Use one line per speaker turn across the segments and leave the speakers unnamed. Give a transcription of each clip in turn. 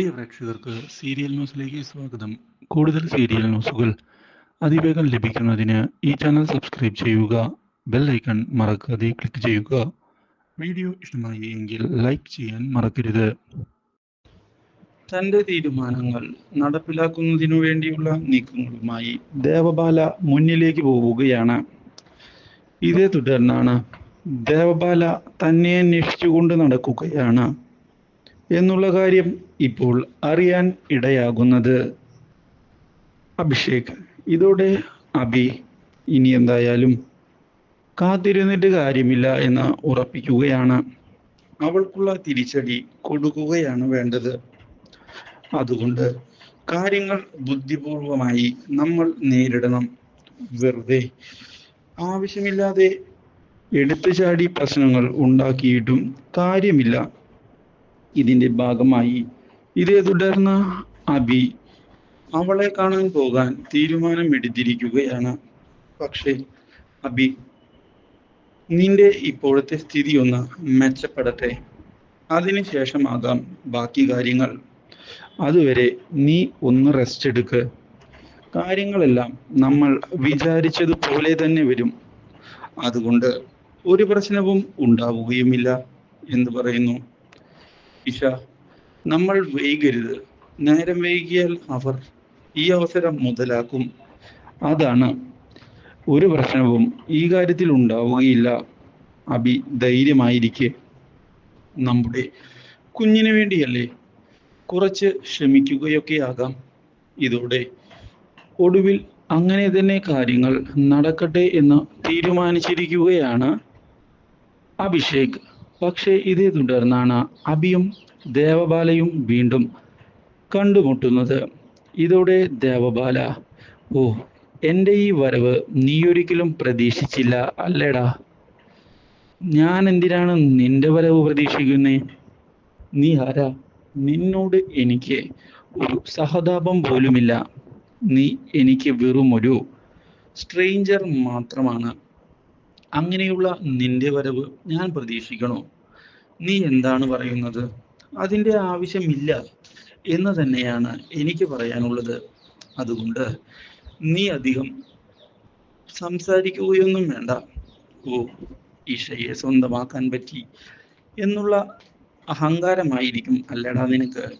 പ്രിയ പ്രേക്ഷകർക്ക് സീരിയൽ ന്യൂസിലേക്ക് സ്വാഗതം. കൂടുതൽ സീരിയൽ ന്യൂസുകൾ അതിവേഗം ലഭിക്കുന്നതിന് ഈ ചാനൽ സബ്സ്ക്രൈബ് ചെയ്യുക ബെൽ ഐക്കൺ മറക്കാതെ ക്ലിക്ക് ചെയ്യുക. വീഡിയോ ഇഷ്ടമായി എങ്കിൽ ലൈക്ക് ചെയ്യാൻ മറക്കരുത്. തന്റെ തീരുമാനങ്ങൾ നടപ്പിലാക്കുന്നതിനു വേണ്ടിയുള്ള നീക്കങ്ങളുമായി ദേവബാല മുന്നിലേക്ക് പോവുകയാണ്. ഇതേ തുടർന്നാണ് ദേവബാല തന്നെ അന്വേഷിച്ചുകൊണ്ട് നടക്കുകയാണ്. എന്നുള്ള കാര്യം ഇപ്പോൾ അറിയാൻ ഇടയാകുന്നത് അഭിഷേക്. ഇതോടെ അഭി ഇനി എന്തായാലും കാത്തിരുന്നിട്ട് കാര്യമില്ല എന്ന് ഉറപ്പിക്കുകയാണ്. അവൾക്കുള്ള തിരിച്ചടി കൊടുക്കുകയാണ് വേണ്ടത്. അതുകൊണ്ട് കാര്യങ്ങൾ ബുദ്ധിപൂർവമായി നമ്മൾ നേരിടണം. വെറുതെ ആവശ്യമില്ലാതെ എടുത്തുചാടി പ്രശ്നങ്ങൾ ഉണ്ടാക്കിയിട്ടും കാര്യമില്ല. ഇതിന്റെ ഭാഗമായി. ഇതേ തുടർന്ന് അബി അവളെ കാണാൻ പോകാൻ തീരുമാനമെടുത്തിരിക്കുകയാണ്. പക്ഷേ അബി നിന്റെ ഇപ്പോഴത്തെ സ്ഥിതി ഒന്ന് മെച്ചപ്പെടട്ടെ. അതിനുശേഷമാകാം ബാക്കി കാര്യങ്ങൾ. അതുവരെ നീ ഒന്ന് റെസ്റ്റ് എടുക്ക്. കാര്യങ്ങളെല്ലാം നമ്മൾ വിചാരിച്ചതുപോലെ തന്നെ വരും. അതുകൊണ്ട് ഒരു പ്രശ്നവും ഉണ്ടാവുകയുമില്ല എന്ന് പറയുന്നു. ഇഷ നമ്മൾ വൈകരുത്. നേരം വൈകിയാൽ അവർ ഈ അവസരം മുതലാക്കും. അതാണ് ഒരു പ്രശ്നവും ഈ കാര്യത്തിൽ ഉണ്ടാവുകയില്ല. അഭി ധൈര്യമായിരിക്കെ. നമ്മുടെ കുഞ്ഞിന് വേണ്ടിയല്ലേ കുറച്ച് ശ്രമിക്കുകയൊക്കെ ആകാം. ഇതോടെ ഒടുവിൽ അങ്ങനെ തന്നെ കാര്യങ്ങൾ നടക്കട്ടെ എന്ന് തീരുമാനിച്ചിരിക്കുകയാണ് അഭിഷേക്. പക്ഷേ ഇതേ തുടർന്നാണ് അഭിയും ദേവബാലയും വീണ്ടും കണ്ടുമുട്ടുന്നത്. ഇതോടെ ദേവബാല ഓ എന്റെ ഈ വരവ് നീയൊരിക്കലും പ്രതീക്ഷിച്ചില്ല അല്ലേടാ? ഞാൻ എന്തിനാണ് നിന്റെ വരവ് പ്രതീക്ഷിക്കുന്നേ? നീ ആരാ? നിന്നോട് എനിക്ക് ഒരു സഹതാപം പോലുമില്ല. നീ എനിക്ക് വെറും ഒരു സ്ട്രേഞ്ചർ മാത്രമാണ്. അങ്ങനെയുള്ള നിന്റെ വരവ് ഞാൻ പ്രതീക്ഷിക്കണോ? നീ എന്താണ് പറയുന്നത്? അതിന്റെ ആവശ്യമില്ല എന്ന് തന്നെയാണ് എനിക്ക് പറയാനുള്ളത്. അതുകൊണ്ട് നീ അധികം സംസാരിക്കുകയൊന്നും വേണ്ട. ഓ ഈശയെ സ്വന്തമാക്കാൻ പറ്റി എന്നുള്ള അഹങ്കാരമായിരിക്കും അല്ലടാ നിനക്ക്.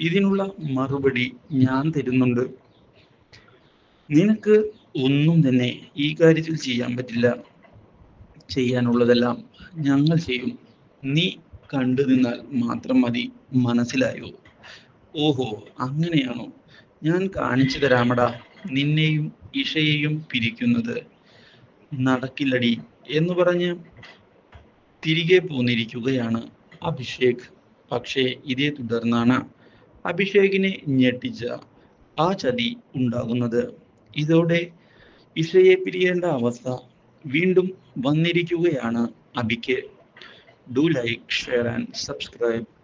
ഇതിനുള്ള മറുപടി ഞാൻ തരുന്നുണ്ട്. നിനക്ക് ഒന്നും തന്നെ ഈ കാര്യത്തിൽ ചെയ്യാൻ പറ്റില്ല. ചെയ്യാനുള്ളതെല്ലാം ഞങ്ങൾ ചെയ്യും. നീ കണ്ടു നിന്നാൽ മാത്രം മതി മനസ്സിലായോ? ഓഹോ അങ്ങനെയാണോ? ഞാൻ കാണിച്ചു തരാമടാ നിന്നെയും ഇഷയെയും പിരിക്കുന്നത്. നടക്കില്ലടി എന്ന് പറഞ്ഞ് തിരികെ പോന്നിരിക്കുകയാണ് അഭിഷേക്. പക്ഷേ ഇതേ തുടർന്നാണ് അഭിഷേകിനെ ഞെട്ടിച്ച ആ ചതി ഉണ്ടാകുന്നത്. ഇതോടെ ഇഷയെ പിരിയേണ്ട അവസ്ഥ വീണ്ടും വന്നിരിക്കുകയാണ്. അബിക്ക് do like share and subscribe